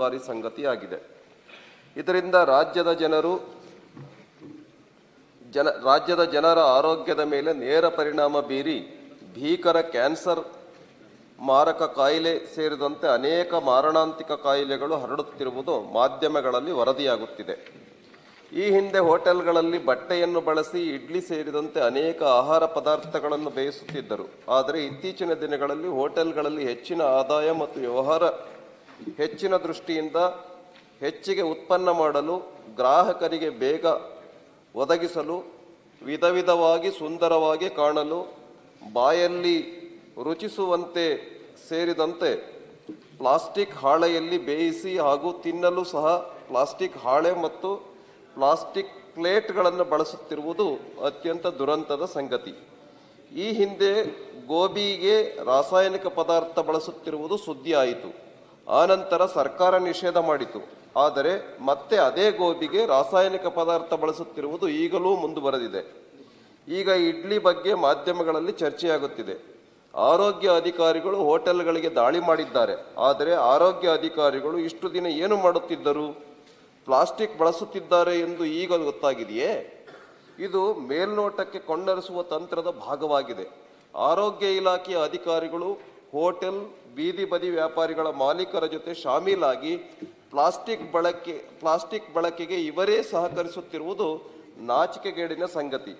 ಬಾರಿ ಸಂಗತಿಯಾಗಿದೆ. ಇದರಿಂದ ರಾಜ್ಯದ ಜನರು ಜನ, ರಾಜ್ಯದ ಜನರ ಆರೋಗ್ಯದ ಮೇಲೆ ನೇರ ಪರಿಣಾಮ ಬೀರಿ ಭೀಕರ ಕ್ಯಾನ್ಸರ್ ಮಾರಕ ಕಾಯಿಲೆ ಸೇರಿದಂತೆ ಅನೇಕ ಮಾರಣಾಂತಿಕ ಕಾಯಿಲೆಗಳು ಹರಡುತ್ತಿರುವುದು ಮಾಧ್ಯಮಗಳಲ್ಲಿ ವರದಿಯಾಗುತ್ತಿದೆ. ಈ ಹಿಂದೆ ಹೋಟೆಲ್ಗಳಲ್ಲಿ ಬಟ್ಟೆಯನ್ನು ಬಳಸಿ ಇಡ್ಲಿ ಸೇರಿದಂತೆ ಅನೇಕ ಆಹಾರ ಪದಾರ್ಥಗಳನ್ನು ಬೇಯಿಸುತ್ತಿದ್ದರು. ಆದರೆ ಇತ್ತೀಚಿನ ದಿನಗಳಲ್ಲಿ ಹೋಟೆಲ್ಗಳಲ್ಲಿ ಹೆಚ್ಚಿನ ಆದಾಯ ಮತ್ತು ವ್ಯವಹಾರ ಹೆಚ್ಚಿನ ದೃಷ್ಟಿಯಿಂದ ಹೆಚ್ಚಿಗೆ ಉತ್ಪನ್ನ ಮಾಡಲು, ಗ್ರಾಹಕರಿಗೆ ಬೇಗ ಒದಗಿಸಲು ವಿಧ ವಿಧವಾಗಿ ಸುಂದರವಾಗಿ ಕಾಣಲು, ಬಾಯಲ್ಲಿ ರುಚಿಸುವಂತೆ ಸೇರಿದಂತೆ ಪ್ಲಾಸ್ಟಿಕ್ ಹಾಳೆಯಲ್ಲಿ ಬೇಯಿಸಿ ಹಾಗೂ ತಿನ್ನಲು ಸಹ ಪ್ಲಾಸ್ಟಿಕ್ ಹಾಳೆ ಮತ್ತು ಪ್ಲಾಸ್ಟಿಕ್ ಪ್ಲೇಟ್ಗಳನ್ನು ಬಳಸುತ್ತಿರುವುದು ಅತ್ಯಂತ ದುರಂತದ ಸಂಗತಿ. ಈ ಹಿಂದೆ ಗೋಬಿಗೆ ರಾಸಾಯನಿಕ ಪದಾರ್ಥ ಬಳಸುತ್ತಿರುವುದು ಸುದ್ದಿಯಾಯಿತು. ಆನಂತರ ಸರ್ಕಾರ ನಿಷೇಧ ಮಾಡಿತು. ಆದರೆ ಮತ್ತೆ ಅದೇ ಗೋಬಿಗೆ ರಾಸಾಯನಿಕ ಪದಾರ್ಥ ಬಳಸುತ್ತಿರುವುದು ಈಗಲೂ ಮುಂದುವರೆದಿದೆ. ಈಗ ಇಡ್ಲಿ ಬಗ್ಗೆ ಮಾಧ್ಯಮಗಳಲ್ಲಿ ಚರ್ಚೆಯಾಗುತ್ತಿದೆ. ಆರೋಗ್ಯ ಅಧಿಕಾರಿಗಳು ಹೋಟೆಲ್ಗಳಿಗೆ ದಾಳಿ ಮಾಡಿದ್ದಾರೆ. ಆದರೆ ಆರೋಗ್ಯ ಅಧಿಕಾರಿಗಳು ಇಷ್ಟು ದಿನ ಏನು ಮಾಡುತ್ತಿದ್ದರು? ಪ್ಲಾಸ್ಟಿಕ್ ಬಳಸುತ್ತಿದ್ದಾರೆ ಎಂದು ಈಗ ಗೊತ್ತಾಗಿದೆಯೇ? ಇದು ಮೇಲ್ನೋಟಕ್ಕೆ ಕೊಂಡರಿಸುವ ತಂತ್ರದ ಭಾಗವಾಗಿದೆ. ಆರೋಗ್ಯ ಇಲಾಖೆಯ ಅಧಿಕಾರಿಗಳು ಹೋಟೆಲ್ ಬೀದಿ ಬದಿ ವ್ಯಾಪಾರಿಗಳ ಮಾಲೀಕರ ಜೊತೆ ಶಾಮೀಲಾಗಿ ಪ್ಲಾಸ್ಟಿಕ್ ಬಳಕೆ, ಪ್ಲಾಸ್ಟಿಕ್ ಬಳಕೆಗೆ ಇವರೇ ಸಹಕರಿಸುತ್ತಿರುವುದು ನಾಚಿಕೆಗೇಡಿನ ಸಂಗತಿ.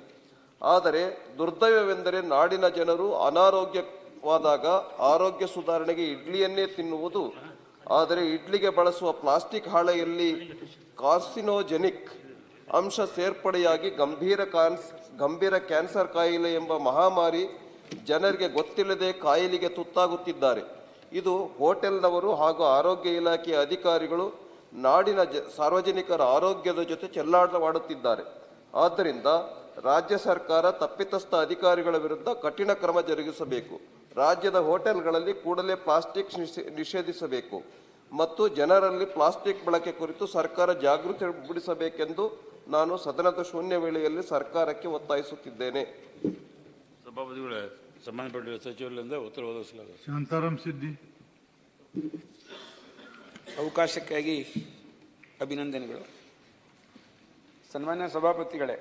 ಆದರೆ ದುರ್ದೈವವೆಂದರೆ ನಾಡಿನ ಜನರು ಅನಾರೋಗ್ಯವಾದಾಗ ಆರೋಗ್ಯ ಸುಧಾರಣೆಗೆ ಇಡ್ಲಿಯನ್ನೇ ತಿನ್ನುವುದು. ಆದರೆ ಇಡ್ಲಿಗೆ ಬಳಸುವ ಪ್ಲಾಸ್ಟಿಕ್ ಹಾಳೆಯಲ್ಲಿ ಕಾರ್ಸಿನೋಜೆನಿಕ್ ಅಂಶ ಸೇರ್ಪಡೆಯಾಗಿ ಗಂಭೀರ ಕಾನ್ಸ್ ಗಂಭೀರ ಕ್ಯಾನ್ಸರ್ ಕಾಯಿಲೆ ಎಂಬ ಮಹಾಮಾರಿ ಜನರಿಗೆ ಗೊತ್ತಿಲ್ಲದೆ ಕಾಯಿಲೆಗೆ ತುತ್ತಾಗುತ್ತಿದ್ದಾರೆ. ಇದು ಹೋಟೆಲ್ನವರು ಹಾಗೂ ಆರೋಗ್ಯ ಇಲಾಖೆಯ ಅಧಿಕಾರಿಗಳು ನಾಡಿನ ಜ, ಸಾರ್ವಜನಿಕರ ಆರೋಗ್ಯದ ಜೊತೆ ಚೆಲ್ಲಾಟವಾಡುತ್ತಿದ್ದಾರೆ. ಆದ್ದರಿಂದ ರಾಜ್ಯ ಸರ್ಕಾರ ತಪ್ಪಿತಸ್ಥ ಅಧಿಕಾರಿಗಳ ವಿರುದ್ಧ ಕಠಿಣ ಕ್ರಮ ಜರುಗಿಸಬೇಕು. ರಾಜ್ಯದ ಹೋಟೆಲ್ಗಳಲ್ಲಿ ಕೂಡಲೇ ಪ್ಲಾಸ್ಟಿಕ್ ನಿಷೇ- ನಿಷೇಧಿಸಬೇಕು. ಮತ್ತು ಜನರಲ್ಲಿ ಪ್ಲಾಸ್ಟಿಕ್ ಬಳಕೆ ಕುರಿತು ಸರ್ಕಾರ ಜಾಗೃತಿ ಮೂಡಿಸಬೇಕೆಂದು ನಾನು ಸದನದ ಶೂನ್ಯ ವೇಳೆಯಲ್ಲಿ ಸರ್ಕಾರಕ್ಕೆ ಒತ್ತಾಯಿಸುತ್ತಿದ್ದೇನೆ. ಸಂಬಂಧಪಟ್ಟ ಸಚಿವರಿಂದ ಉತ್ತರ ಒದಗಿಸಲಾಗುತ್ತದೆ ಶಾಂತಾರಾಮ್ ಸಿದ್ದಿ. ಅವಕಾಶಕ್ಕಾಗಿ ಅಭಿನಂದನೆಗಳು. ಸನ್ಮಾನ್ಯ ಸಭಾಪತಿಗಳೇ